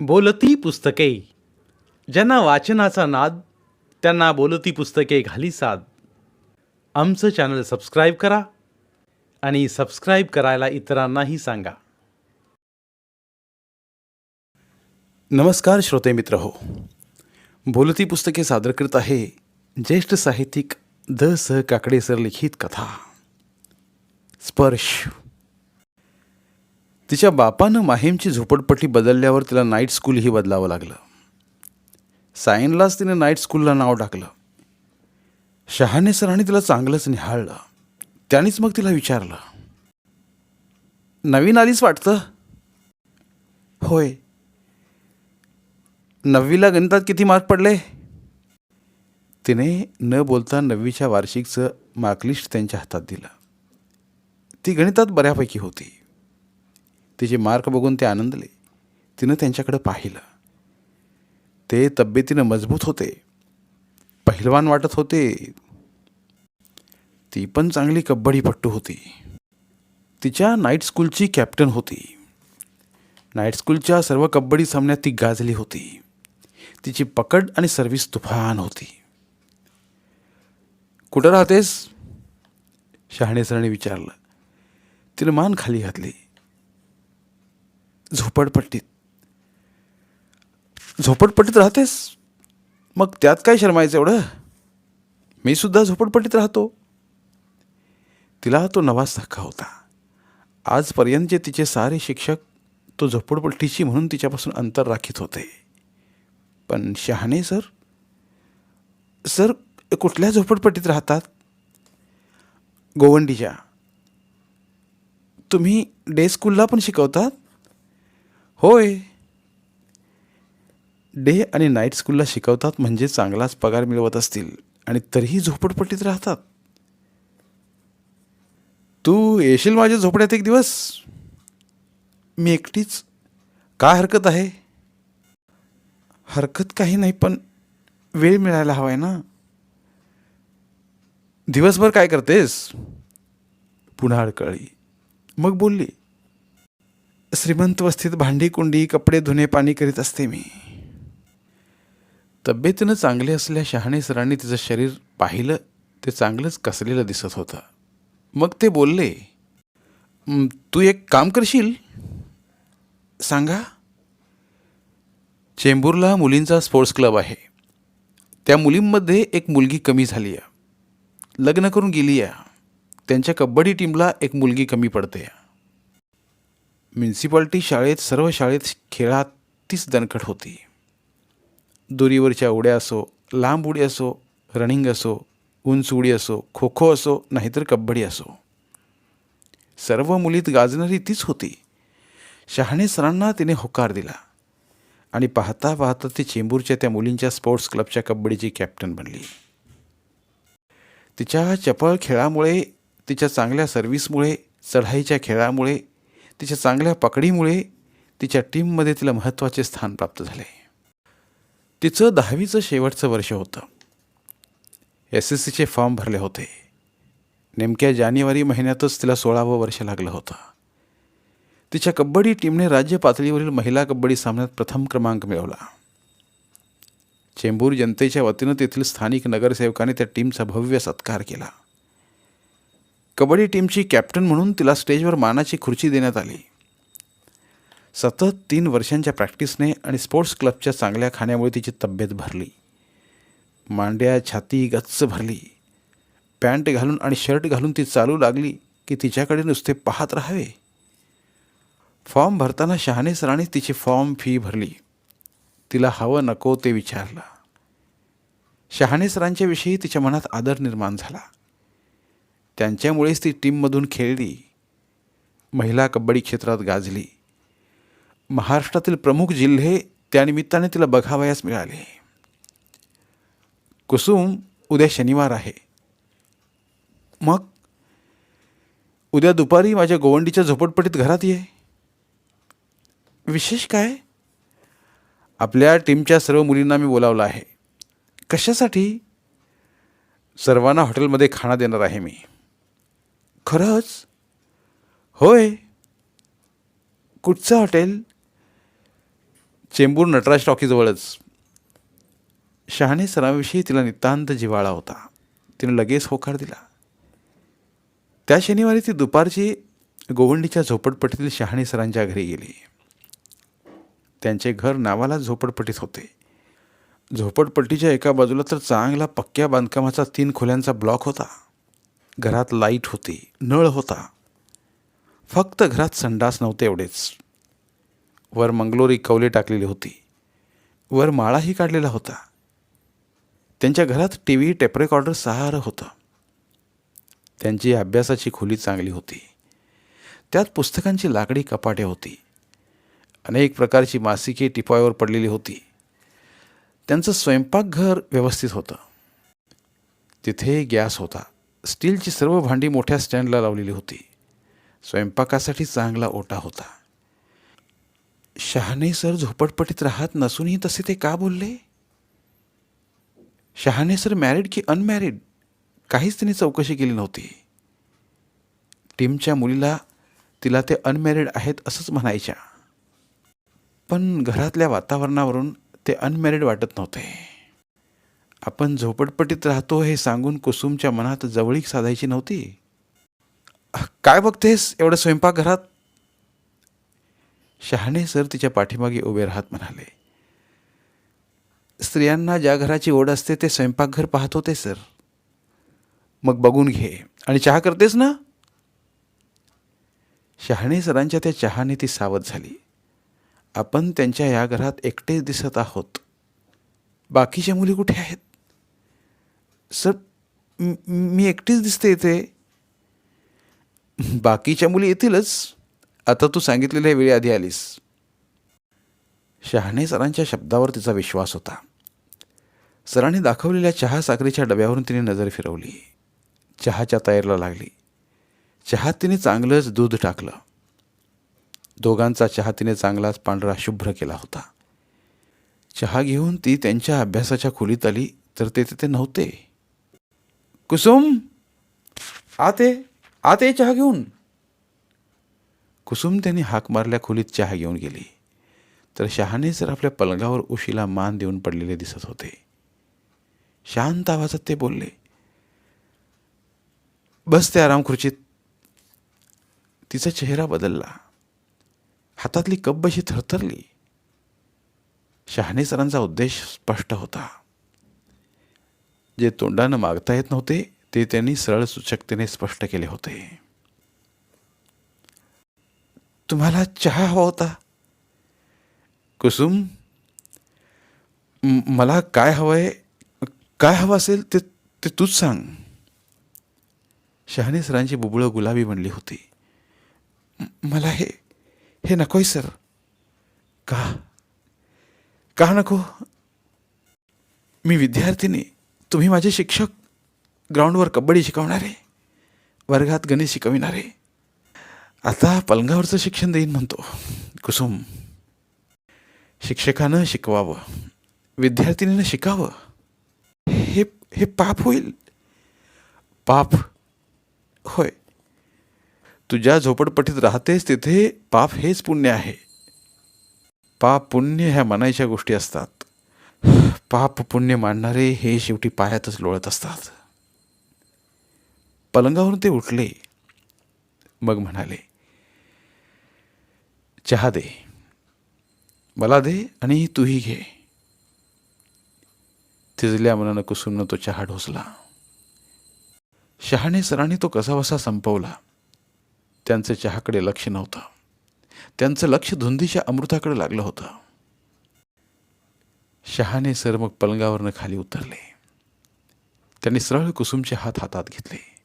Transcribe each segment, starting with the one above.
बोलती पुस्तके. ज्यांना वाचनाचा नाद त्यांना बोलती पुस्तके घाली साद. आमचं चॅनल सबस्क्राईब करा आणि सबस्क्राईब करायला इतरांनाही सांगा. नमस्कार श्रोते मित्र हो. बोलती पुस्तके सादर करत आहे ज्येष्ठ साहित्यिक द स काकडे सर लिखित कथा. स्पर्श. तिच्या बापानं माहीमची झोपडपट्टी बदलल्यावर तिला नाईट स्कूलही बदलावं लागलं. सायनलाच तिने नाईट स्कूलला नाव टाकलं. शहाणे सरांनी तिला चांगलंच निहाळलं. त्यानेच मग तिला विचारलं. नवीन आलीच वाटतं? होय. नववीला गणितात किती मार्क पडले? तिने न बोलता नववीच्या वार्षिकचं मार्कलिस्ट त्यांच्या हातात दिलं. ती गणितात बऱ्यापैकी होती. तिचे मार्क बघून ते आनंदले तिनं त्यांच्याकडं पाहिलं. ते तब्येतीनं मजबूत होते पहिलवान वाटत होते. ती पण चांगली कबड्डीपट्टू होती. तिच्या नाईट स्कूलची कॅप्टन होती. नाईट स्कूलच्या सर्व कबड्डी सामन्यात ती गाजली होती. तिची पकड आणि सर्व्हिस तुफान होती. कुठं राहतेस? शहाणे सरणे विचारलं. तिनं मान खाली घातली. झोपडपट्टीत. झोपडपट्टीत राहतेस? मग त्यात काय शरमायचं एवढं? मी सुद्धा झोपडपट्टीत राहतो. तिला तो नवाच धक्का होता. आजपर्यंतचे तिचे सारे शिक्षक तो झोपडपट्टीची म्हणून तिच्यापासून अंतर राखीत होते. पण शहाणे सर? सर कुठल्या झोपडपट्टीत राहतात? गोवंडीच्या. तुम्ही डे स्कूलला पण शिकवतात? होय. डे आणि नाईट स्कूलला शिकवतात म्हणजे चांगलाच पगार मिळवत असतील आणि तरीही झोपडपट्टीत राहतात. तू येशील माझ्या झोपड्यात एक दिवस? मी एकटीच. काय हरकत आहे? हरकत काही नाही पण वेळ मिळायला हवा आहे ना. दिवसभर काय करतेस? पुन्हा अडकळी. मग बोलली. श्रीमंत वस्तीत भांडी कुंडी कपडे धुणे पाणी करीत असते मी. तब्येतीनं चांगले असल्या शहाणे सरांनी तिचं शरीर पाहिलं ते चांगलंच कसलेलं दिसत होतं. मग ते बोलले तू एक काम करशील? सांगा. चेंबूरला मुलींचा स्पोर्ट्स क्लब आहे. त्या मुलींमध्ये एक मुलगी कमी झाली आहे लग्न करून गेली आहे त्यांच्या कबड्डी टीमला एक मुलगी कमी पडते म्युन्सिपाल्टी शाळेत सर्व शाळेत खेळात तीच दणकट होती. दोरीवरच्या उड्या असो लांब उडी असो रनिंग असो उंच उडी असो खो खो असो नाहीतर कबड्डी असो. सर्व मुलीत गाजणारी तीच होती. शहाणे सरांना तिने होकार दिला आणि पाहता पाहता ती चेंबूरच्या त्या मुलींच्या स्पोर्ट्स क्लबच्या कबड्डीची कॅप्टन बनली. तिच्या चपळ खेळामुळे तिच्या चांगल्या सर्व्हिसमुळे चढाईच्या खेळामुळे तिच्या चांगल्या पकडीमुळे तिच्या टीममध्ये तिला महत्त्वाचे स्थान प्राप्त झाले. तिचं दहावीचं शेवटचं वर्ष होतं. एस एस सीचे फॉर्म भरले होते. नेमक्या जानेवारी महिन्यातच तिला सोळावं वर्ष लागलं होतं. तिच्या कबड्डी टीमने राज्य पातळीवरील महिला कबड्डी सामन्यात प्रथम क्रमांक मिळवला. चेंबूर जनतेच्या वतीनं तेथील स्थानिक नगरसेवकाने त्या टीमचा भव्य सत्कार केला. कबड्डी टीमची कॅप्टन म्हणून तिला स्टेजवर मानाची खुर्ची देण्यात आली. सतत तीन वर्षांच्या प्रॅक्टिसने आणि स्पोर्ट्स क्लबच्या चांगल्या खाण्यामुळे तिची तब्येत भरली. मांड्या छाती गच्च भरली. पॅन्ट घालून आणि शर्ट घालून ती चालू लागली की तिच्याकडे नुसते पाहत राहावे. फॉर्म भरताना शहाणे सराने तिची फॉर्म फी भरली. तिला हवं नको ते विचारलं. शहाणे सरांच्याविषयी तिच्या मनात आदर निर्माण झाला. त्यांच्यामुळेच ती टीममधून खेळली. महिला कबड्डी क्षेत्रात गाजली. महाराष्ट्रातील प्रमुख जिल्हे त्यानिमित्ताने तिला बघावयास मिळाले. कुसुम उद्या शनिवार आहे. मग? उद्या दुपारी माझ्या गोवंडीच्या झोपडपटीत घरात ये. विशेष काय? आपल्या टीमच्या सर्व मुलींना मी बोलावलं आहे. कशासाठी? सर्वांना हॉटेलमध्ये खाणं देणार आहे मी. खरंच? होय. कुठचं हॉटेल? चेंबूर नटराज टॉकीजवळच शहाणे सराविषयी तिला नितांत जिवाळा होता. तिने लगेच होकार दिला. त्या शनिवारी ती दुपारची गोवंडीच्या झोपडपट्टीतील शहाणे सरांच्या घरी गेली. त्यांचे घर नावाला झोपडपट्टीत होते. झोपडपट्टीच्या एका बाजूला तर चांगला पक्क्या बांधकामाचा तीन खोल्यांचा ब्लॉक होता. घरात लाइट होती नळ होता. फक्त घरात संडास नव्हते एवढेच. वर मंगलोरी कौले टाकलेली होती. वर माळाही काढलेला होता. त्यांच्या घरात टी व्ही टेपरेकॉर्डर सहारं होतं. त्यांची अभ्यासाची खोली चांगली होती. त्यात पुस्तकांची लाकडी कपाटे होती. अनेक प्रकारची मासिके टिपायावर पडलेली होती. त्यांचं स्वयंपाकघर व्यवस्थित होतं. तिथे गॅस होता. स्टीलची सर्व भांडी मोठ्या स्टँडला लावलेली होती. स्वयंपाकासाठी चांगला ओटा होता. शहाणे सर झोपटपटीत राहत नसूनही तसे ते का बोलले? शहाणे सर मॅरिड की अनमॅरिड काहीच त्यांनी चौकशी केली नव्हती. टीमच्या मुलीला तिला ते अनमॅरिड आहेत असंच म्हणायच्या. पण घरातल्या वातावरणावरून ते अनमॅरिड वाटत नव्हते. आपण झोपडपट्टीत राहतो हे सांगून कुसुमच्या मनात जवळीक साधायची नव्हती. काय बघतेस एवढं स्वयंपाकघरात? शहाणे सर तिच्या पाठीमागे उभे राहत म्हणाले स्त्रियांना ज्या घराची ओढ असते ते स्वयंपाकघर पाहत होते सर. मग बघून घे. आणि चहा करतेस ना? शहाणे सरांच्या त्या चहाने ती सावध झाली. आपण त्यांच्या या घरात एकटेच दिसत आहोत. बाकीच्या मुली कुठे आहेत? सर मी एकटीच दिसते इथे. बाकीच्या मुली येतीलच. आता तू सांगितलेल्या वेळी आधी आलीस. शहाणे सरांच्या शब्दावर तिचा विश्वास होता. सरांनी दाखवलेल्या चहा साखरेच्या डब्यावरून तिने नजर फिरवली. चहाच्या तयारीला लागली. चहात तिने चांगलंच दूध टाकलं. दोघांचा चहा तिने चांगलाच पांढरा शुभ्र केला होता. चहा घेऊन ती त्यांच्या अभ्यासाच्या खोलीत आली तर ते तिथे नव्हते. कुसुम आते आते चहा घेऊन. कुसुम त्यांनी हाक मारल्या खोलीत चहा घेऊन गेली. तर शहाने सर आपल्या पलंगावर उशीला मान देऊन पडलेले दिसत होते. शांत आवाजात ते बोलले बस ते आराम खुर्चीत. तिचा चेहरा बदलला. हातातली कप थरथरली. शहाणे सरांचा उद्देश स्पष्ट होता. जे तोंडानं मागता येत नव्हते ते त्यांनी सरळ सूचकतेने स्पष्ट केले होते. तुम्हाला चहा हवा होता? कुसुम मला काय हवंय काय हवं असेल ते ते तूच सांग. शहाणे सरांची बुबुळं गुलाबी बनली होती. मला हे हे नकोय सर. का? का नको? मी विद्यार्थिनी. तुम्ही माझे शिक्षक ग्राउंडवर कबड्डी शिकवणारे वर्गात गणित शिकविणारे. आता पलंगावरचं शिक्षण देईन म्हणतो. कुसुम शिक्षकानं शिकवावं विद्यार्थिनीनं शिकावं. हे हे पाप होईल. पाप होय. तुझ्या झोपडपट्टीत राहतेस तिथे पाप हेच पुण्य आहे. पाप पुण्य ह्या मनायच्या गोष्टी असतात. पाप पुण्य मांडणारे हे शेवटी पायातच लोळत असतात. पलंगावरून ते उठले. मग म्हणाले चहा दे. मला दे आणि तूही घे. थिजल्या मनानं कुसून तो चहा ढोसला. शहाणे सरांनी तो कसावसा संपवला. त्यांचं चहाकडे लक्ष नव्हतं. त्यांचं लक्ष धुंदीच्या अमृताकडे लागलं होतं. शहाने सर मग पलंगावरनं खाली उतरले. त्यांनी सरळ कुसुमचे हात हातात घेतले.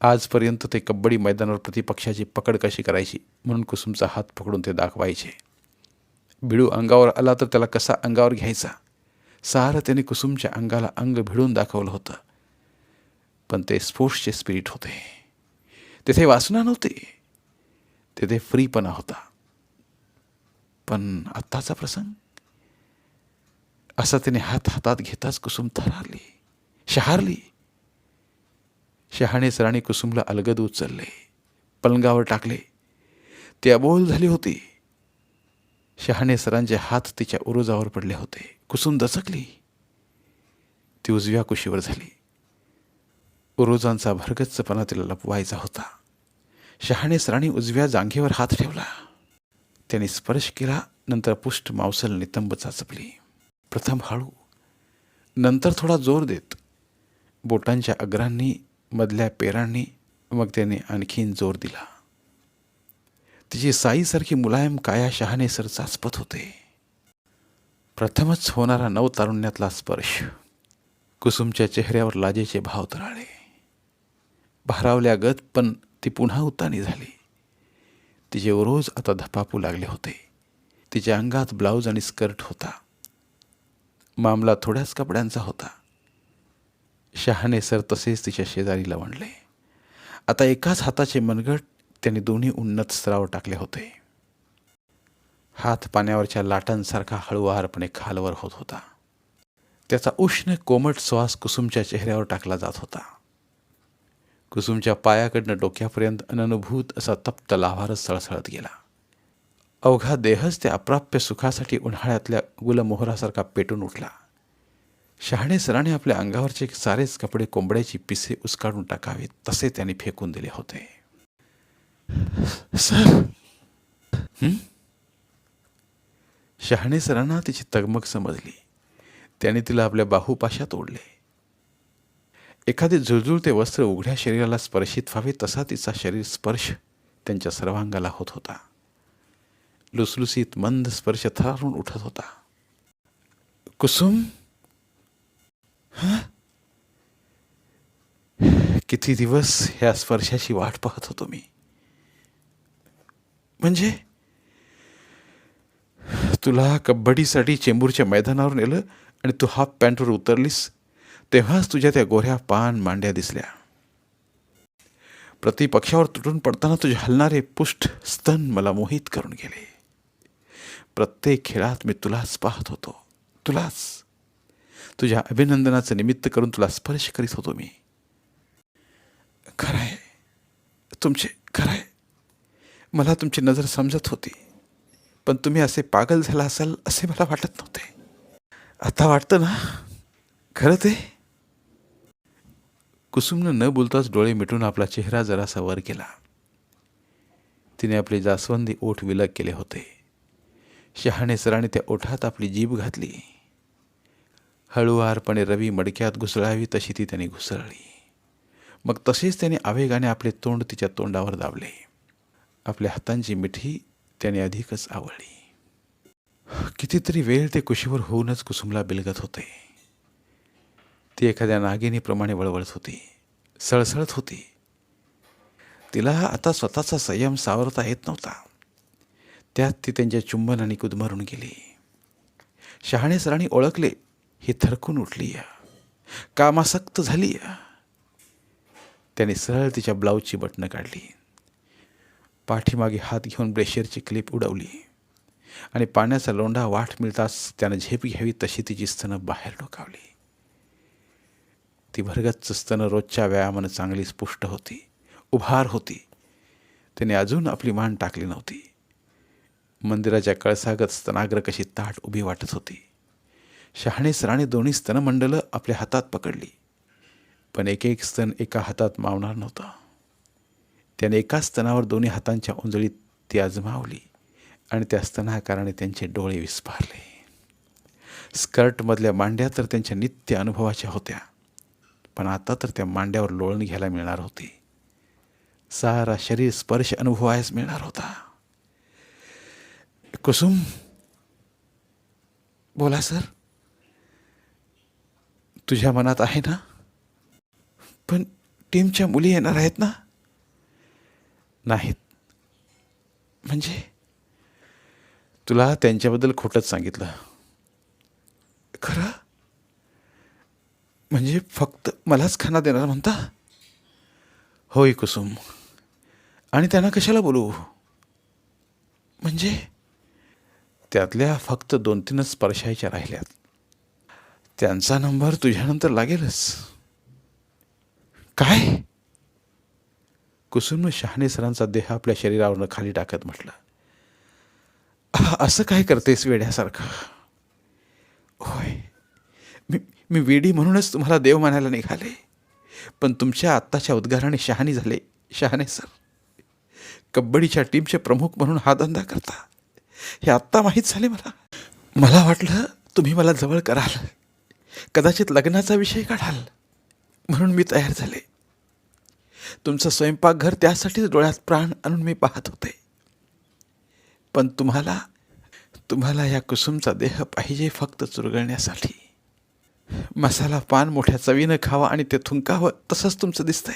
आजपर्यंत ते कबड्डी मैदानावर प्रतिपक्षाची पकड कशी करायची म्हणून कुसुमचा हात पकडून ते दाखवायचे. भिडू अंगावर आला तर त्याला कसा अंगावर घ्यायचा? सारं त्याने कुसुमच्या अंगाला अंग भिडून दाखवलं होतं. पण ते स्पोर्ट्सचे स्पिरिट होते. तेथे वासना नव्हती. तेथे फ्रीपणा होता. पण आत्ताचा प्रसंग? असा तिने हात हातात घेताच कुसुम थरारली शहारली. शहाणे सरांनी कुसुमला अलगद उचलले पलंगावर टाकले. ती अबोल झाली होती. शहाणे सरांचे हात तिच्या उरुजावर पडले होते. कुसुम दचकली. ती उजव्या कुशीवर झाली. उरुजांचा भरगच्चपणा तिला लपवायचा होता. शहाणे सरांनी उजव्या जांघेवर हात ठेवला. त्याने स्पर्श केला नंतर पुष्ट मावसल नितंब चाचपली. प्रथम हळू. नंतर थोडा जोर देत. बोटांच्या अग्रांनी मधल्या पेरांनी मग त्याने आणखीन जोर दिला. तिची साईसारखी मुलायम काया शहाणे सर चाचपत होते. प्रथमच होणारा नवतारुण्यातला स्पर्श. कुसुमच्या चेहऱ्यावर लाजेचे भाव तराळे. भारावल्या गत पण ती पुन्हा उतानी झाली. तिचे रोज आता धपापू लागले होते. तिच्या अंगात ब्लाऊज आणि स्कर्ट होता. मामला थोड्याच कपड्यांचा होता. शहाने सर तसेच तिच्या शेजारीला म्हणले आता एकाच हाताचे मनगट त्याने दोन्ही उन्नत स्तरावर टाकले होते. हात पाण्यावरच्या लाटांसारखा हळुवारपणे खालवर होत होता. त्याचा उष्ण कोमट श्वास कुसुमच्या चेहऱ्यावर टाकला जात होता. कुसुमच्या पायाकडनं डोक्यापर्यंत अननुभूत असा तप्त लाभारच सळसळत गेला. अवघा देहच त्या अप्राप्य सुखासाठी उन्हाळ्यातल्या गुलमोहरासारखा पेटून उठला. शहाणे सराने आपल्या अंगावरचे सारेच कपडे कोंबड्याची पिसे उचकाडून टाकावेत तसे त्यांनी फेकून दिले होते. सर? शहाणे सरांना तिची तगमग समजली. त्याने तिला आपल्या बाहूपाशात ओढले एखादे झुळझुळते वस्त्र उघड्या शरीराला स्पर्शित व्हावे तसा तिचा शरीर स्पर्श त्यांच्या सर्वांगाला होत होता. लुसलुसीत मंद स्पर्श थरारून उठत होता. कुसुम? किती दिवस ह्या स्पर्शाची वाट पाहत होतो मी. म्हणजे? तुला कबड्डीसाठी चेंबूरच्या मैदानावर नेलं आणि तू हाफ पॅन्टवर उतरलीस तेव्हाच तुझ्या त्या गोऱ्या पान मांड्या दिसल्या. प्रतिपक्षावर तुटून पडताना तुझे हलणारे पुष्ट स्तन मला मोहित करून गेले. प्रत्येक खेळात मी तुलाच पाहत होतो. तुलाच. तुझ्या अभिनंदनाचं निमित्त करून तुला स्पर्श करीत होतो मी. खरंय. तुमचे खरंय. मला तुमची नजर समजत होती. पण तुम्ही असे पागल झाला असाल असे मला वाटत नव्हते. आता वाटतं ना? खरं ते? कुसुमनं न बोलताच डोळे मिटून आपला चेहरा जरासा वर केला तिने आपले जास्वंदी ओठ विलग केले होते. शहाणे सराने त्या ओठात आपली जीभ घातली. हळुवारपणे रवी मडक्यात घुसळावी तशी ती त्याने घुसळली. मग तसेच त्याने आवेगाने आपले तोंड तिच्या तोंडावर दाबले. आपल्या हातांची मिठी त्याने अधिकच आवडली कितीतरी वेळ ते कुशीवर होऊनच कुसुमला बिलगत होते. ती एखाद्या नागिनीप्रमाणे वळवळत होती. सळसळत होती. तिला आता स्वतःचा संयम सावरता येत नव्हता. त्यात ती त्यांच्या चुंबनाने कुदमरून गेली. शहाणे सराणी ओळखले ही थरकून उठली कामासक्त झाली त्याने सरळ तिच्या ब्लाऊजची बटणं काढली. पाठीमागे हात घेऊन ब्रेशरची क्लिप उडवली. आणि पाण्याचा लोंढा वाट मिळताच त्यानं झेप घ्यावी तशी तिची स्तनं बाहेर डोकावली. ती भरगच्च स्तनं रोजच्या व्यायामानं चांगली स्पुष्ट होती उभार होती. त्याने अजून आपली मान टाकली नव्हती. मंदिराच्या कळसागत स्तनाग्र कशी ताट उभी वाटत होती. शहाणे सराणे दोन्ही स्तनमंडलं आपल्या हातात पकडली. पण एक एक स्तन एका हातात मावणार नव्हता. त्याने एका स्तनावर दोन्ही हातांच्या उंजळीत ती आजमावली आणि त्या स्तनाकाराने त्यांचे डोळे विस्फारले. स्कर्टमधल्या मांड्या तर त्यांच्या नित्य अनुभवाच्या होत्या. पण आता तर त्या मांड्यावर लोळण घ्यायला मिळणार होती. सारा शरीर स्पर्श अनुभवायच मिळणार होता. कुसुम बोला सर तुझ्या मनात आहे ना पण टीमच्या मुली येणार आहेत ना नाहीत म्हणजे तुला त्यांच्याबद्दल खोटंच सांगितलं खरं म्हणजे फक्त मलाच खाना देणार म्हणता होय कुसुम आणि त्यांना कशाला बोलू म्हणजे त्यातल्या फक्त दोन तीनच स्पर्शायच्या राहिल्यात. त्यांचा नंबर तुझ्यानंतर लागेलच. काय? कुसुमनं शहाणे सरांचा देह आपल्या शरीरावरनं खाली टाकत म्हटलं. असं काय करतेस वेड्यासारखं? होय. मी मी वेडी म्हणूनच तुम्हाला देव म्हणायला निघाले. पण तुमच्या आत्ताच्या उद्गाराने शहाणी झाले. शहाणे सर. कबड्डीच्या टीमचे प्रमुख म्हणून हा धंदा करता. हे आत्ता माहीत झाले मला. मला वाटलं तुम्ही मला जवळ कराल. कदाचित लग्नाचा विषय काढाल. म्हणून मी तयार झाले. तुमचं स्वयंपाकघर त्यासाठीच डोळ्यात प्राण आणून मी पाहत होते. पण तुम्हाला तुम्हाला या कुसुमचा देह पाहिजे फक्त चुरगळण्यासाठी. मसाला पान मोठ्या चवीनं खावा आणि ते थुंकावं तसंच तुमचं दिसतंय.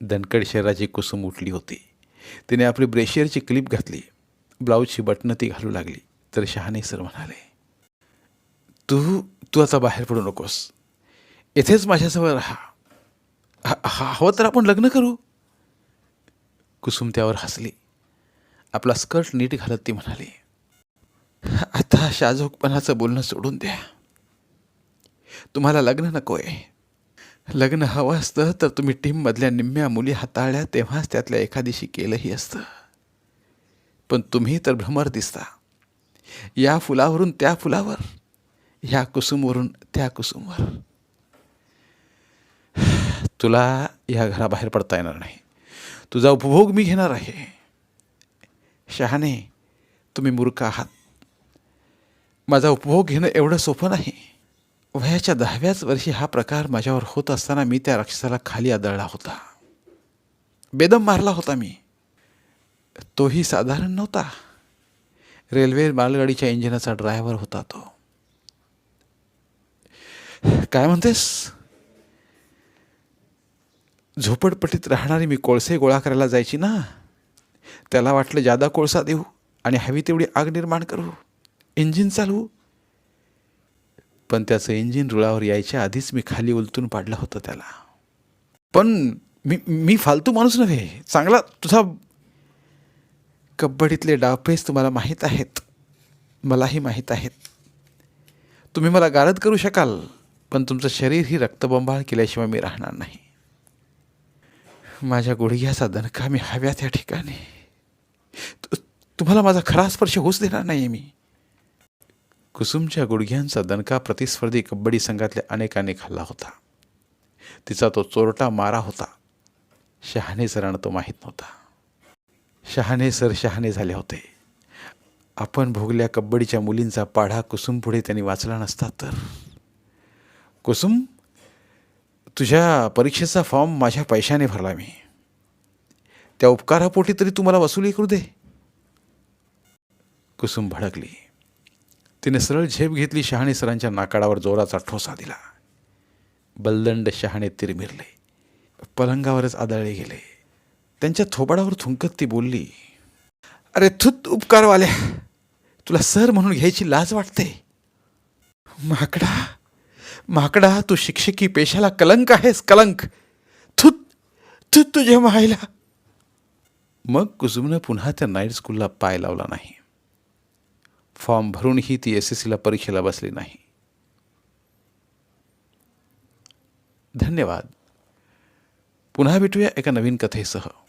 दणकड शहराची कुसुम उठली होती. तिने आपली ब्रेशियरची क्लिप घातली. ब्लाऊजची बटणं ती घालू लागली. तर शहाणे सर म्हणाले तू तू आता बाहेर पडू नकोस. इथेच माझ्यासमोर राहा. हवं तर आपण लग्न करू. कुसुम त्यावर हसली. आपला स्कर्ट नीट घालत ती म्हणाली आता शाजोकपणाचं बोलणं सोडून द्या. तुम्हाला लग्न नको आहे लग्न हवं असतं तर तुम्ही टीममधल्या निम्म्या मुली हाताळल्या तेव्हाच त्यातल्या एखादीशी केलंही असतं. पण तुम्ही तर भ्रमर दिसता. या फुलावरून त्या फुलावर ह्या कुसुमवरून त्या कुसुमवर. तुला या घराबाहेर पडता येणार नाही. तुझा उपभोग मी घेणार आहे. शहाणे तुम्ही मूर्ख आहात. माझा उपभोग घेणं एवढं सोपं नाही. वयाच्या दहाव्याच वर्षी हा प्रकार माझ्यावर होत असताना मी त्या राक्षसाला खाली आदळला होता. बेदम मारला होता मी. तोही साधारण नव्हता. रेल्वे मालगाडीच्या इंजिनाचा ड्रायव्हर होता तो. काय म्हणतेस? झोपडपट्टीत राहणारी मी कोळसे गोळा करायला जायची ना? त्याला वाटलं जादा कोळसा देऊ आणि हवी तेवढी आग निर्माण करू. इंजिन चालवू. पण त्याचं इंजिन रुळावर यायच्या आधीच मी खाली उलटून पाडलं होतं त्याला. पण मी मी फालतू माणूस नव्हे. चांगला तुझा कबड्डीतले डावपेच तुम्हाला माहीत आहेत. मलाही माहीत आहेत. तुम्ही मला गारद करू शकाल पण तुमचं शरीर ही रक्तबंबाळ केल्याशिवाय मी राहणार नाही. माझ्या गुडघ्याचा दणका मी हव्या त्या ठिकाणी. तुम्हाला माझा खरा स्पर्श होऊच देणार नाही मी. कुसुमच्या गुडघ्यांचा दणका प्रतिस्पर्धी कबड्डी संघातल्या अनेकांनी खाल्ला होता. तिचा तो चोरटा मारा होता. शहाणे सरांना तो माहीत नव्हता. शहाणे सर शहाणे झाले होते. आपण भोगल्या कबड्डीच्या मुलींचा पाढा कुसुम पुढे त्यांनी वाचला नसता तर. कुसुम तुझ्या परीक्षेचा फॉर्म माझ्या पैशाने भरला मी. त्या उपकारापोटी तरी तू मला वसुली करू दे. कुसुम भडकली. तिने सरळ झेप घेतली शहाणे सरांच्या नाकाडावर जोराचा ठोसा दिला. बलदंड शहाणे तिरमिरले. पलंगावरच आदळले गेले. त्यांच्या थोबाडावर थुंकत ती बोलली अरे थुत उपकारवाल्या तुला सर म्हणून घ्यायची लाज वाटते. माकडा माकडा तू शिक्षकी पेशाला कलंक आहेस कलंक. थुत थुत तुझ्या मायला. मग कुसुमनं पुन्हा त्या नाईट स्कूलला पाय लावला नाही. फॉर्म भरूनही ती एस एस सीला परीक्षेला बसली नाही. धन्यवाद. पुन्हा भेटूया एका नवीन कथेसह.